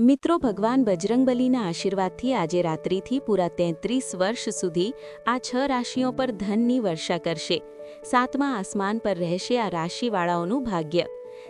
મિત્રો, ભગવાન બજરંગબલીના આશીર્વાદથી આજે રાત્રિથી પૂરા તેત્રીસ વર્ષ સુધી આ છ રાશિઓ પર ધનની વર્ષા કરશે. સાતમા આસમાન પર રહેશે આ રાશિવાળાઓનું ભાગ્ય.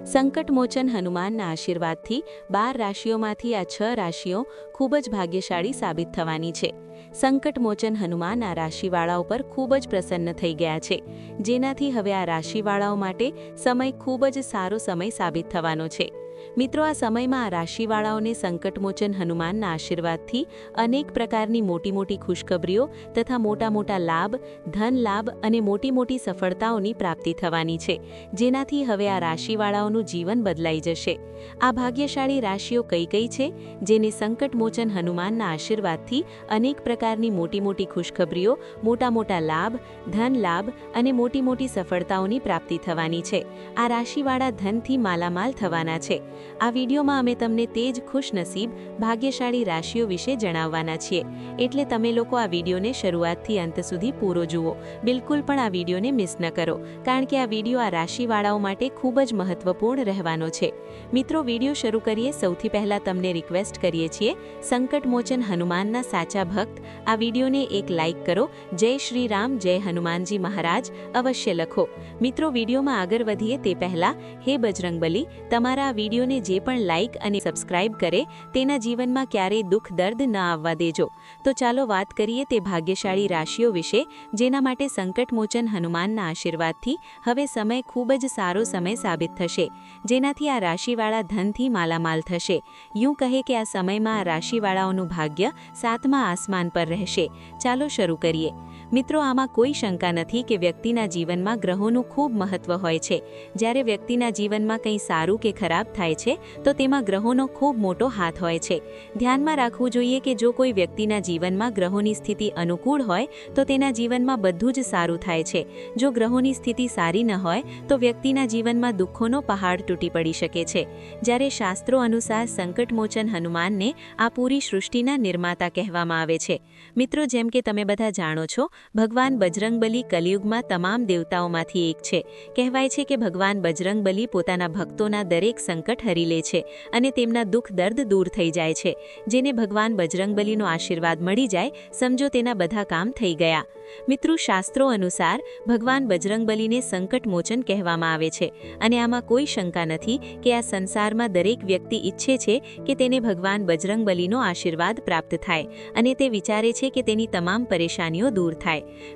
સંકટમોચન હનુમાનના આશીર્વાદથી બાર રાશિઓમાંથી આ છ રાશિઓ ખૂબ જ ભાગ્યશાળી સાબિત થવાની છે. સંકટમોચન હનુમાન આ રાશિવાળાઓ પર ખૂબ જ પ્રસન્ન થઈ ગયા છે. જેનાથી હવે આ રાશિવાળાઓ માટે સમય ખૂબ જ સારો સમય સાબિત થવાનો છે. મિત્રો, આ સમયમાં આ રાશિવાળાઓને સંકટમોચન હનુમાનના આશીર્વાદથી અનેક પ્રકારની મોટી મોટી ખુશખબરીઓ તથા મોટા મોટા લાભ, ધન લાભ અને મોટી મોટી સફળતાઓની પ્રાપ્તિ થવાની છે, જેનાથી હવે આ રાશિવાળાઓનું જીવન બદલાઈ જશે. આ ભાગ્યશાળી રાશિઓ કઈ કઈ છે, જેને સંકટમોચન હનુમાનના આશીર્વાદથી અનેક પ્રકારની મોટી મોટી ખુશખબરીઓ મોટા મોટા લાભ, ધન લાભ અને મોટી મોટી સફળતાઓની પ્રાપ્તિ થવાની છે. આ રાશિવાળા ધનથી માલામાલ થવાના છે. આ વિડીયોમાં અમે તમને તે જ ખુશનસીબ, ભાગ્યશાળી રાશિઓ વિશે જણાવવાના છીએ. એટલે તમે લોકો આ વિડીયોને શરૂઆતથી અંત સુધી પૂરો જુઓ. બિલકુલ પણ આ વિડીયોને મિસ ન કરો, કારણ કે આ વીડિયો આ રાશિવાળાઓ માટે ખૂબ જ મહત્વપૂર્ણ રહેવાનો છે. મિત્રો, વીડિયો શરૂ કરીએ સૌથી પહેલાં તમને રિક્વેસ્ટ કરીએ છીએ, સંકટમોચન હનુમાનના સાચા ભક્ત, આ વિડીયોને એક લાઇક કરો, જય શ્રી રામ, જય હનુમાનજી મહારાજ, અવશ્ય લખો. મિત્રો, વિડીયોમાં આગળ વધીએ તે પહેલાં, હે બજરંગબલી, તમારા આ વીડિયો વિડીયોને જે પણ લાઇક અને સબસ્ક્રાઇબ કરે, તેના જીવનમાં ક્યારેય દુઃખ, દર્દ ન આવવા દેજો. તો ચાલો વાત કરીએ તે ભાગ્યશાળી રાશિઓ વિશે, જેના માટે સંકટમોચન હનુમાનના આશીર્વાદથી હવે સમય ખૂબ જ સારો સમય સાબિત થશે. જેનાથી આ રાશિવાળા ધનથી માલામાલ થશે. યું કહે કે આ સમયમાં આ રાશિવાળાઓનું ભાગ્ય સાતમા આસમાન પર રહેશે. ચાલો શરૂ કરીએ. મિત્રો, આમાં કોઈ શંકા નથી કે વ્યક્તિના જીવનમાં ગ્રહોનું ખૂબ મહત્વ હોય છે. જ્યારે વ્યક્તિના જીવનમાં કંઈ સારું કે ખરાબ થાય છે, તો તેમાં ગ્રહોનો ખૂબ મોટો હાથ હોય છે. ધ્યાનમાં રાખવું જોઈએ કે જો કોઈ વ્યક્તિના જીવનમાં ગ્રહોની સ્થિતિ અનુકૂળ હોય, તો તેના જીવનમાં બધું જ સારું થાય છે. જો ગ્રહોની સ્થિતિ સારી ન હોય, તો વ્યક્તિના જીવનમાં દુઃખોનો પહાડ તૂટી પડી શકે છે. જ્યારે શાસ્ત્રો અનુસાર સંકટમોચન હનુમાનને આ પૂરી સૃષ્ટિના નિર્માતા કહેવામાં આવે છે. મિત્રો, જેમ કે તમે બધા જાણો છો ભગવાન બજરંગબલી કલિયુગમાં તમામ દેવતાઓમાંથી એક છે. કહેવાય છે કે ભગવાન બજરંગબલી પોતાના ભક્તોના દરેક સંકટ હરી લે છે અને તેમના દુઃખ દર્દ દૂર થઈ જાય છે. જેને ભગવાન બજરંગબલીનો આશીર્વાદ મળી જાય, સમજો તેના બધા કામ થઈ ગયા. મિત્રો, શાસ્ત્રો અનુસાર ભગવાન બજરંગબલીને સંકટમોચન કહેવામાં આવે છે અને આમાં કોઈ શંકા નથી કે આ સંસારમાં દરેક વ્યક્તિ ઈચ્છે છે કે તેને ભગવાન બજરંગબલીનો આશીર્વાદ પ્રાપ્ત થાય અને તે વિચારે છે કે તેની તમામ પરેશાનીઓ દૂર થાય.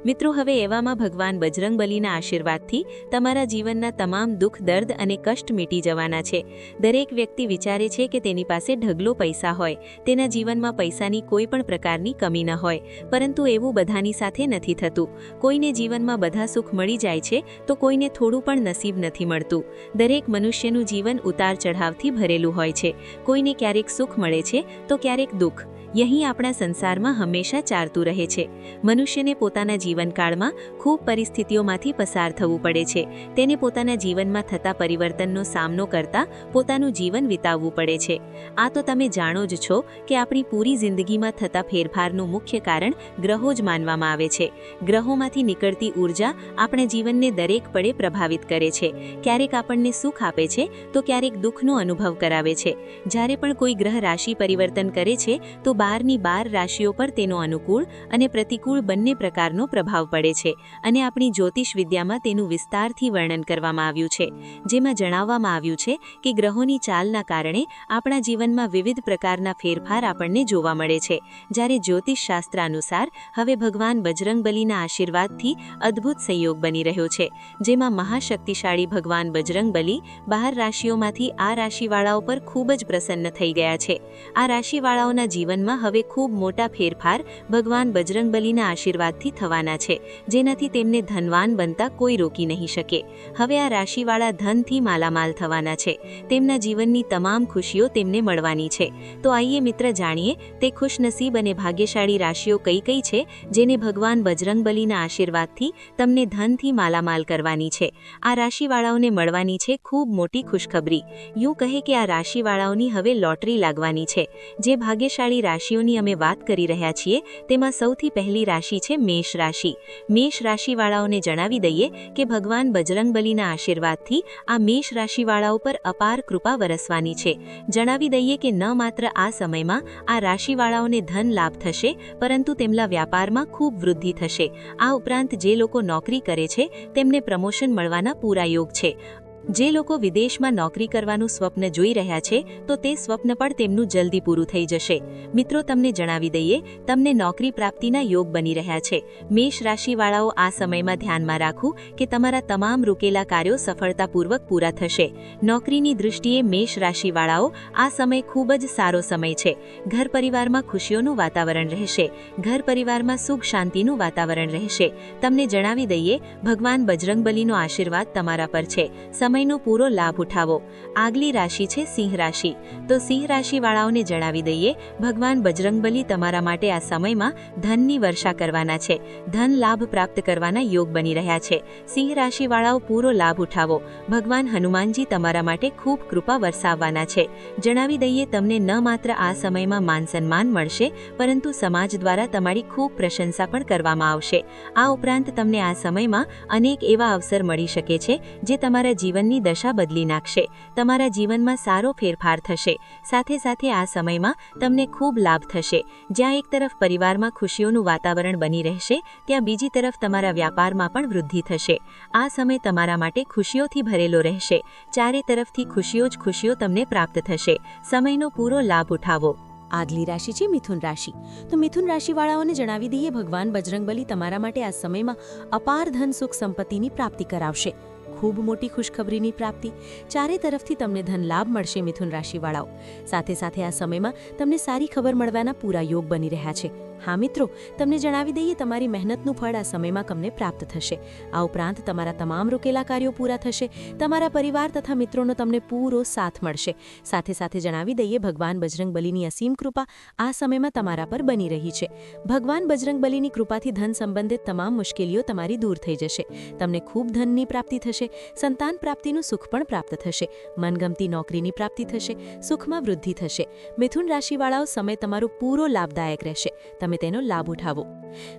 મિત્રો, હવે એવામાં ભગવાન બજરંગબલીના આશીર્વાદથી તમારા જીવનના તમામ દુઃખ, દર્દ અને કષ્ટ મીટી જવાના છે. દરેક વ્યક્તિ વિચારે છે કે તેની પાસે ઢગલો પૈસા હોય, તેના જીવનમાં પૈસાની કોઈ પણ પ્રકારની કમી ન હોય, પરંતુ એવું બધાની સાથે નથી થતું. કોઈને જીવનમાં બધા સુખ મળી જાય છે, તો કોઈને થોડું પણ નસીબ નથી મળતું. દરેક મનુષ્યનું જીવન ઉતાર ચઢાવથી ભરેલું હોય છે. કોઈને ક્યારેક સુખ મળે છે, તો ક્યારેક દુઃખ. યહીં આપણા સંસારમાં હંમેશા ચાલતું રહે છે. મનુષ્યને પોતાના જીવનકાળમાં ખૂબ પરિસ્થિતિઓમાંથી પસાર થવું પડે છે. તેને પોતાના જીવનમાં થતા પરિવર્તનનો સામનો કરતા પોતાનું જીવન વિતાવવું પડે છે. આ તો તમે જાણો જ છો કે આપણી પૂરી જિંદગીમાં થતા ફેરફારનું મુખ્ય કારણ ગ્રહો જ માનવામાં આવે છે. ગ્રહોમાંથી નીકળતી ઊર્જા આપણા જીવનને દરેક પડે પ્રભાવિત કરે છે. ક્યારેક આપણને સુખ આપે છે, તો ક્યારેક દુઃખનો અનુભવ કરાવે છે. જ્યારે પણ કોઈ ગ્રહ રાશિ પરિવર્તન કરે છે, તો બારની બાર રાશિઓ પર તેનો અનુકૂળ અને પ્રતિકૂળ બંને પ્રકારનો પ્રભાવ પડે છે અને આપણી જ્યોતિષ વિદ્યામાં તેનું વિસ્તારથી વર્ણન કરવામાં આવ્યું છે. જેમાં જણાવવામાં આવ્યું છે કે ગ્રહોની ચાલના કારણે આપણા જીવનમાં વિવિધ પ્રકારના ફેરફાર આપણને જોવા મળે છે. જ્યારે જ્યોતિષશાસ્ત્ર અનુસાર હવે ભગવાન બજરંગબલીના આશીર્વાદથી અદ્ભુત સંયોગ બની રહ્યો છે. જેમાં મહાશક્તિશાળી ભગવાન બજરંગબલી બહાર રાશિઓમાંથી આ રાશિવાળાઓ પર ખૂબ જ પ્રસન્ન થઈ ગયા છે. આ રાશિવાળાઓના જીવનમાં જીવનમાં હવે ખૂબ મોટા ફેરફાર ભગવાન બજરંગબલીના આશીર્વાદથી થવાના છે, જેનાથી તેમને ધનવાન બનતા કોઈ રોકી નહીં શકે. હવે આ રાશિવાળા ધનથી માલામાલ થવાના છે, તેમના જીવનની તમામ ખુશીઓ તેમને મળવાની છે. તો આઈએ મિત્ર જાણીએ, તે ખુશનસીબ અને ભાગ્યશાળી રાશિઓ કઈ કઈ છે, જેને ભગવાન બજરંગબલીના આશીર્વાદથી તમને ધનથી માલામાલ કરવાની છે. આ રાશિવાળાઓને મળવાની છે ખૂબ મોટી ખુશખબરી. યું કહે કે આ રાશિવાળાઓની હવે લોટરી લાગવાની છે, જે ભાગ્યશાળી રાશિઓની અમે વાત કરી રહ્યા છીએ, તેમાં સૌથી પહેલી રાશિ છે મેષ રાશિ. મેષ રાશિવાળાઓને જણાવી દઈએ કે ભગવાન બજરંગબલીના આશીર્વાદથી આ મેષ રાશિવાળાઓ પર અપાર કૃપા વરસવાની છે. જણાવી દઈએ કે ન માત્ર આ સમયમાં આ રાશિવાળાઓને ધન લાભ થશે, પરંતુ તેમના વ્યાપારમાં ખૂબ વૃદ્ધિ થશે. આ ઉપરાંત જે લોકો નોકરી કરે છે, તેમને પ્રમોશન મળવાના પૂરા યોગ છે. જે લોકો વિદેશમાં નોકરી કરવાનું સ્વપ્ન જોઈ રહ્યા છે, તો તે સ્વપ્ન પણ તેમનું જલ્દી પૂરું થઈ જશે. મિત્રો, તમને જણાવી દઈએ, તમને નોકરી પ્રાપ્તિના યોગ બની રહ્યા છે. મેષ રાશિવાળાઓ આ સમયમાં ધ્યાનમાં રાખવું કે તમારા તમામ રૂકેલા કાર્યો સફળતાપૂર્વક પૂરા થશે. નોકરીની દૃષ્ટિએ મેષ રાશિવાળાઓ આ સમય ખૂબ જ સારો સમય છે. ઘર પરિવારમાં ખુશીઓનું વાતાવરણ રહેશે. ઘર પરિવારમાં સુખ શાંતિનું વાતાવરણ રહેશે. તમને જણાવી દઈએ, ભગવાન બજરંગબલીનો આશીર્વાદ તમારા પર છે. સમયનો પૂરો લાભ ઉઠાવો. આગલી રાશિ છે સિંહ રાશિ. તો સિંહ રાશિવાળાઓને જણાવી દઈએ, ભગવાન બજરંગબલી તમારા માટે આ સમયમાં ધનની વર્ષા કરવાના છે. ધન લાભ પ્રાપ્ત કરવાના યોગ બની રહ્યા છે. સિંહ રાશિવાળાઓ પૂરો લાભ ઉઠાવો. ભગવાન હનુમાનજી તમારા માટે ખૂબ કૃપા વરસાવવાના છે. જણાવી દઈએ, તમને ન માત્ર આ સમયમાં માન સન્માન મળશે, પરંતુ સમાજ દ્વારા તમારી ખૂબ પ્રશંસા પણ કરવામાં આવશે. આ ઉપરાંત તમને આ સમયમાં અનેક એવા અવસર મળી શકે છે, જે તમારા જીવનની દશા બદલી નાખશે. તમારા જીવનમાં સારો ફેરફાર થશે. સાથે સાથે આ સમયમાં તમને ખૂબ લાભ થશે. જ્યાં એક તરફ પરિવારમાં ખુશીઓનું વાતાવરણ બની રહેશે, ત્યાં બીજી તરફ તમારા વ્યાપારમાં પણ વૃદ્ધિ થશે. આ સમય તમારા માટે ખુશીઓથી ભરેલો રહેશે. ચારે તરફથી ખુશીઓ જ ખુશીઓ તમને પ્રાપ્ત થશે. સમયનો પૂરો લાભ ઉઠાવો. આગલી રાશિ છે મિથુન રાશિ. તો મિથુન રાશિવાળાઓને જણાવી દઈએ, ભગવાન બજરંગબલી તમારા માટે આ સમયમાં અપાર ધન સુખ સંપત્તિની પ્રાપ્તિ કરાવશે. ખૂબ મોટી ખુશખબરીની પ્રાપ્તિ. ચારે તરફથી તમને ધન લાભ મળશે મિથુન રાશિવાળાઓ. સાથે સાથે આ સમયમાં તમને સારી ખબર મળવાના પૂરા યોગ બની રહ્યા છે. હા, મિત્રો, તમને જણાવી દઈએ, તમારી મહેનતનું ફળ આ સમયમાં તમને પ્રાપ્ત થશે. આ ઉપરાંત તમારા તમામ રોકેલા કાર્યો પૂરા થશે, તમારા પરિવાર તથા મિત્રોનો તમને પૂરો સાથ મળશે. સાથે સાથે જણાવી દઈએ, ભગવાન બજરંગબલીની અસીમ કૃપા આ સમયમાં તમારા પર બની રહી છે. ભગવાન બજરંગબલીની કૃપાથી ધન સંબંધિત તમામ મુશ્કેલીઓ તમારી દૂર થઈ જશે. તમને ખૂબ ધનની પ્રાપ્તિ થશે, સંતાન પ્રાપ્તિનું સુખ પણ પ્રાપ્ત થશે, મનગમતી નોકરીની પ્રાપ્તિ થશે, સુખમાં વૃદ્ધિ થશે. મિથુન રાશિવાળાઓ, સમય તમારો પૂરો લાભદાયક રહેશે. તમે તેનો લાભ ઉઠાવો.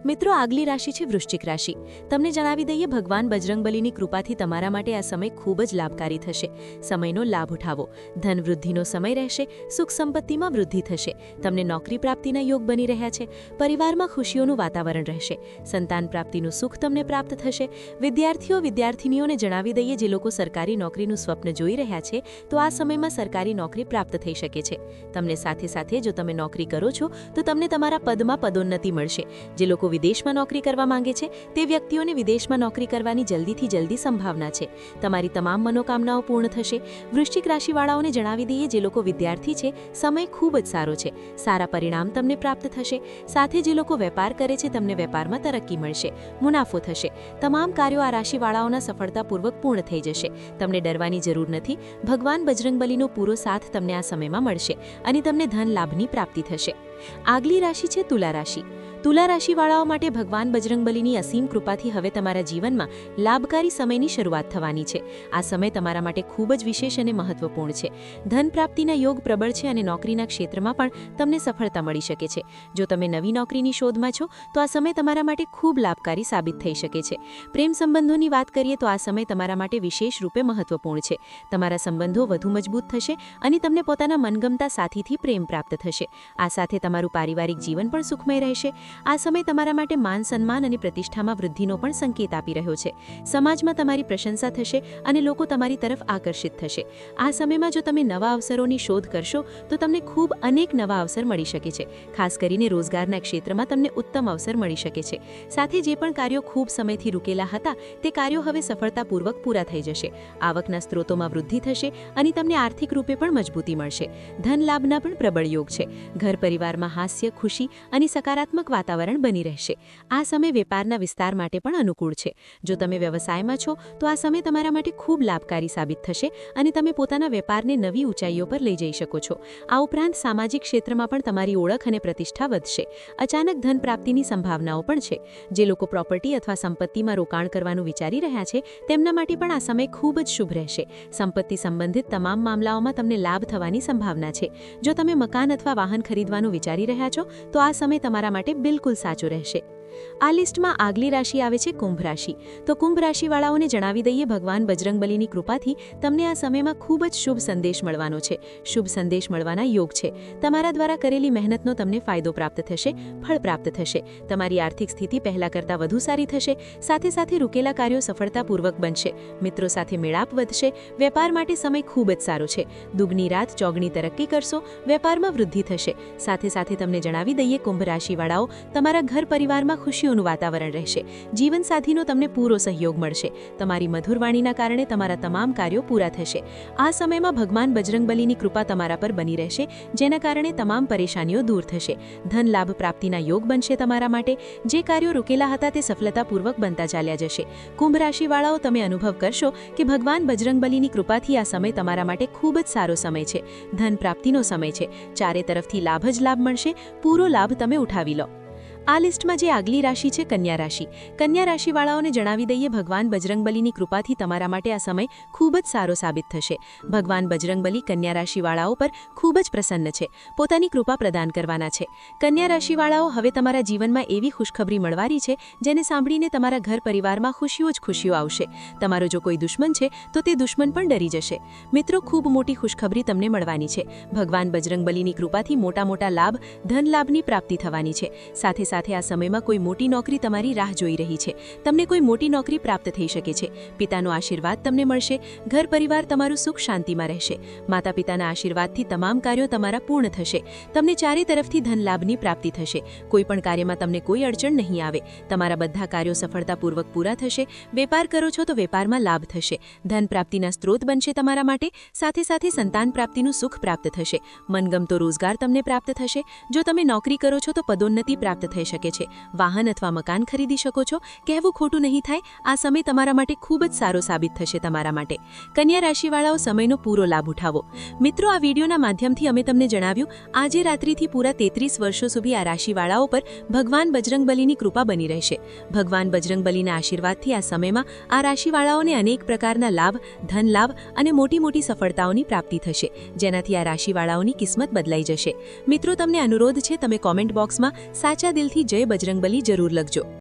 મિત્રો, આગલી રાશિ છે વૃશ્ચિક રાશિ. તમને જણાવી દઈએ, ભગવાન બજરંગબલીની કૃપાથી તમારા માટે આ સમય ખૂબ જ લાભકારી થશે. સમયનો લાભ ઉઠાવો. ધન સમય રહેશે, સુખ સંપત્તિમાં વૃદ્ધિ થશે. તમને નોકરી પ્રાપ્તિના યોગ બની રહ્યા છે. પરિવારમાં ખુશીઓનું વાતાવરણ રહેશે. સંતાન પ્રાપ્તિનું સુખ તમને પ્રાપ્ત થશે. વિદ્યાર્થીઓ, વિદ્યાર્થિનીઓને જણાવી દઈએ, જે લોકો સરકારી નોકરીનું સ્વપ્ન જોઈ રહ્યા છે, તો આ સમયમાં સરકારી નોકરી પ્રાપ્ત થઈ શકે છે. તમને સાથે સાથે જો તમે નોકરી કરો છો, તો તમને તમારા પદમાં પદોન્નતિ મળશે. જે લોકો વિદેશમાં નોકરી કરવા માંગે છે, તે વ્યક્તિઓને વિદેશમાં નોકરી કરવાની જલ્દીથી જલ્દી સંભાવના છે. તમારી તમામ મનોકામનાઓ પૂર્ણ થશે. વૃશ્ચિક રાશિવાળાઓને જણાવી દઈએ, જે લોકો વિદ્યાર્થી છે, સમય ખૂબ જ સારો છે. સારા પરિણામ તમને પ્રાપ્ત થશે. સાથે જે લોકો વેપાર કરે છે, તમને વેપારમાં તરક્કી મળશે. મુનાફો થશે. તમામ કાર્યો આ રાશિવાળાઓના સફળતાપૂર્વક પૂર્ણ થઈ જશે. તમને ડરવાની જરૂર નથી. ભગવાન બજરંગબલીનો પૂરો સાથ તમને આ સમયમાં મળશે અને તમને ધન લાભની પ્રાપ્તિ થશે. આગલી રાશિ છે તુલા રાશિ તુલા રાશિવાળાઓ માટે ભગવાન બજરંગબલીની અસીમ કૃપાથી હવે તમારા જીવનમાં લાભકારી સમયની શરૂઆત થવાની છે. આ સમય તમારા માટે ખૂબ જ વિશેષ અને મહત્વપૂર્ણ છે. ધન પ્રાપ્તિના યોગ પ્રબળ છે અને નોકરીના ક્ષેત્રમાં પણ તમને સફળતા મળી શકે છે. જો તમે નવી નોકરીની શોધમાં છો, તો આ સમય તમારા માટે ખૂબ લાભકારી સાબિત થઈ શકે છે. પ્રેમ સંબંધોની વાત કરીએ, તો આ સમય તમારા માટે વિશેષ રૂપે મહત્વપૂર્ણ છે. તમારા સંબંધો વધુ મજબૂત થશે અને તમને પોતાના મનગમતા સાથીથી પ્રેમ પ્રાપ્ત થશે. આ સાથે તમારું પારિવારિક જીવન પણ સુખમય રહેશે. આ સમય તમારા માટે માન સન્માન અને પ્રતિષ્ઠામાં વૃદ્ધિનો પણ સંકેત આપી રહ્યો છે. સમાજમાં તમારી પ્રશંસા થશે અને લોકો તમારી તરફ આકર્ષિત થશે. આ સમયમાં જો તમે નવા અવસરોની શોધ કરશો, તો તમને ખૂબ અનેક નવા અવસર મળી શકે છે. ખાસ કરીને રોજગારના ક્ષેત્રમાં તમને ઉત્તમ અવસર મળી શકે છે. સાથે જે પણ કાર્યો ખૂબ સમયથી રૂકેલા હતા, તે કાર્યો હવે સફળતાપૂર્વક પૂરા થઈ જશે. આવકના સ્ત્રોતોમાં વૃદ્ધિ થશે અને તમને આર્થિક રૂપે પણ મજબૂતી મળશે. ધન લાભના પણ પ્રબળ યોગ છે. ઘર પરિવારમાં હાસ્ય, ખુશી અને સકારાત્મક વાતાવરણ બની રહેશે. આ સમય વેપારના વિસ્તાર માટે પણ અનુકૂળ છે. જો તમે વ્યવસાયમાં છો, તો આ સમય તમારા માટે ખૂબ લાભકારી સાબિત થશે અને તમે પોતાના વેપારને નવી ઊંચાઈઓ પર લઈ જઈ શકો છો. આ ઉપરાંત સામાજિક ક્ષેત્રમાં પણ તમારી ઓળખ અને પ્રતિષ્ઠા વધશે. અચાનક ધન પ્રાપ્તિની સંભાવનાઓ પણ છે. જે લોકો પ્રોપર્ટી અથવા સંપત્તિમાં રોકાણ કરવાનું વિચારી રહ્યા છે, તેમના માટે પણ આ સમય ખૂબ જ શુભ રહેશે. સંપત્તિ સંબંધિત તમામ મામલાઓમાં તમને લાભ થવાની સંભાવના છે. જો તમે મકાન અથવા વાહન ખરીદવાનું વિચારી રહ્યા છો, તો આ સમય તમારા માટે બિલકુલ સાચો રહેશે. આ લિસ્ટમાં આગલી રાશિ આવે છે કુંભ રાશિ. તો કુંભ રાશિવાળાઓને જણાવી દઈએ, ભગવાન બજરંગબલીની કૃપાથી તમને આ સમયમાં ખૂબ જ શુભ સંદેશ મળવાનો છે. શુભ સંદેશ મળવાના યોગ છે. તમારા દ્વારા કરેલી મહેનતનો તમને ફાયદો પ્રાપ્ત થશે, ફળ પ્રાપ્ત થશે. તમારી આર્થિક સ્થિતિ પહેલા કરતાં વધુ સારી થશે, સાથે સાથે રૂકેલા કાર્યો સફળતાપૂર્વક બનશે. મિત્રો સાથે મેળાપ વધશે, વેપાર માટે સમય ખૂબ જ સારો છે. દુગની રાત ચોગણી તરક્કી કરશો, વેપારમાં વૃદ્ધિ થશે. સાથે સાથે તમને જણાવી દઈએ, કુંભ રાશિવાળાઓ, તમારા ઘર પરિવારમાં ખુશીઓનું વાતાવરણ રહેશે. જીવનસાથીનો તમને પૂરો સહયોગ મળશે. તમારી મધુર વાણીના કારણે તમારા તમામ કાર્યો પૂરા થશે. આ સમયમાં ભગવાન બજરંગબલીની કૃપા તમારા પર બની રહેશે, જેના કારણે તમામ પરેશાનીઓ દૂર થશે. ધન લાભ પ્રાપ્તિના યોગ બનશે તમારા માટે. જે કાર્યો રોકેલા હતા તે સફળતાપૂર્વક બનતા ચાલ્યા જશે. કુંભ રાશિવાળાઓ, તમે અનુભવ કરશો કે ભગવાન બજરંગબલીની કૃપાથી આ સમય તમારા માટે ખૂબ જ સારો સમય છે. ધન પ્રાપ્તિનો સમય છે. ચારે તરફથી લાભ જ લાભ મળશે. પૂરો લાભ તમે ઉઠાવી લો. આ લિસ્ટમાં જે આગલી રાશિ છે કન્યા રાશિ. કન્યા રાશિવાળાઓને જણાવી દઈએ, ભગવાન બજરંગબલીની કૃપાથી તમારા માટે આ સમય ખૂબ જ સારો સાબિત થશે. ભગવાન બજરંગબલી કન્યા રાશિવાળાઓ પર ખૂબ જ પ્રસન્ન છે. પોતાની કૃપા પ્રદાન કરવાના છે. કન્યા રાશિવાળાઓ, હવે તમારા જીવનમાં એવી ખુશખબરી મળવાની છે, જેને સાંભળીને તમારા ઘર પરિવારમાં ખુશીઓ જ ખુશીઓ આવશે. તમારો જો કોઈ દુશ્મન છે, તો તે દુશ્મન પણ ડરી જશે. મિત્રો, ખૂબ મોટી ખુશખબરી તમને મળવાની છે. ભગવાન બજરંગબલીની કૃપાથી મોટા મોટા લાભ, ધન લાભની પ્રાપ્તિ થવાની છે. સાથે સાથે આ સમયમાં કોઈ મોટી નોકરી તમારી રાહ જોઈ રહી છે. તમને કોઈ મોટી નોકરી પ્રાપ્ત થઈ શકે છે. પિતાનો આશીર્વાદ તમને મળશે. ઘર પરિવાર તમારું સુખ શાંતિમાં રહેશે. માતા પિતાના આશીર્વાદથી તમામ કાર્યો તમારા પૂર્ણ થશે. તમને ચારે તરફથી ધન લાભની પ્રાપ્તિ થશે. કોઈ પણ કાર્યમાં તમને કોઈ અડચણ નહીં આવે. તમારા બધા કાર્યો સફળતાપૂર્વક પૂરા થશે. વેપાર કરો છો તો વેપારમાં લાભ થશે. ધન પ્રાપ્તિના સ્ત્રોત બનશે તમારા માટે. સાથે સાથે સંતાન પ્રાપ્તિનું સુખ પ્રાપ્ત થશે. મનગમતો રોજગાર તમને પ્રાપ્ત થશે. જો તમે નોકરી કરો છો તો પદોન્નતિ પ્રાપ્ત થઈ શકે છે. વાહન અથવા મકાન ખરીદી શકો છો. કહેવું ખોટું નહીં થાય. આ સમય તમારા માટે ખૂબ જ સારો સાબિત થશે તમારા માટે. કન્યા રાશિવાળાઓ, સમયનો પૂરો લાભ ઉઠાવો. મિત્રો, આ વિડીયોના માધ્યમથી અમે તમને જણાવ્યું, આજે રાત્રિથી પૂરા તેત્રીસ વર્ષો સુધી આ રાશિવાળાઓ પર ભગવાન બજરંગબલીની કૃપા બની રહેશે. ભગવાન બજરંગબલીના આશીર્વાદથી આ સમયમાં આ રાશિવાળાઓને અનેક પ્રકારના લાભ, ધન લાભ અને મોટી મોટી સફળતાઓની પ્રાપ્તિ થશે, જેનાથી આ રાશિવાળાઓની કિસ્મત બદલાઈ જશે. મિત્રો, તમને અનુરોધ છે, તમે કોમેન્ટ બોક્સમાં સાચા દિલથી જય બજરંગબલી જરૂર લખજો.